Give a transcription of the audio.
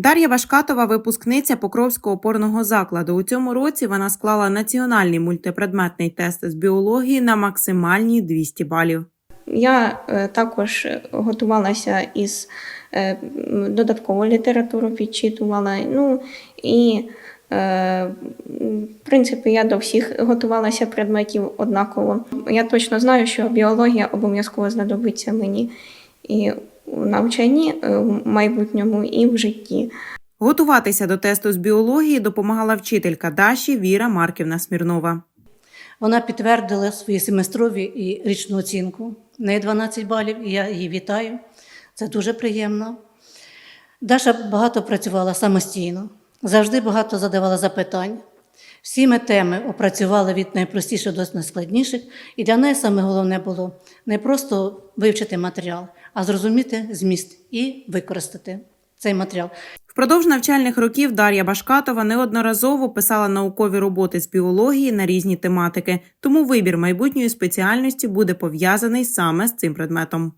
Дар'я Вашкатова, випускниця Покровського опорного закладу. У цьому році вона склала національний мультипредметний тест з біології на максимальні 200 балів. Я е, також готувалася із е, м, додаткову літературу підчитувала. Ну і е, в принципі я до всіх готувалася предметів однаково. Я точно знаю, що біологія обов'язково знадобиться мені і у навчанні е, в майбутньому, і в житті. Готуватися до тесту з біології допомагала вчителька Даші Віра Марківна Смірнова. Вона підтвердила свої семестрові і річну оцінку. В неї 12 балів, і я її вітаю. Це дуже приємно. Даша багато працювала самостійно, завжди багато задавала запитань. Всі ми теми опрацювали від найпростіших до найскладніших, і для неї саме головне було не просто вивчити матеріал, а зрозуміти зміст і використати цей матеріал. Впродовж навчальних років Дар'я Башкатова неодноразово писала наукові роботи з біології на різні тематики, тому вибір майбутньої спеціальності буде пов'язаний саме з цим предметом.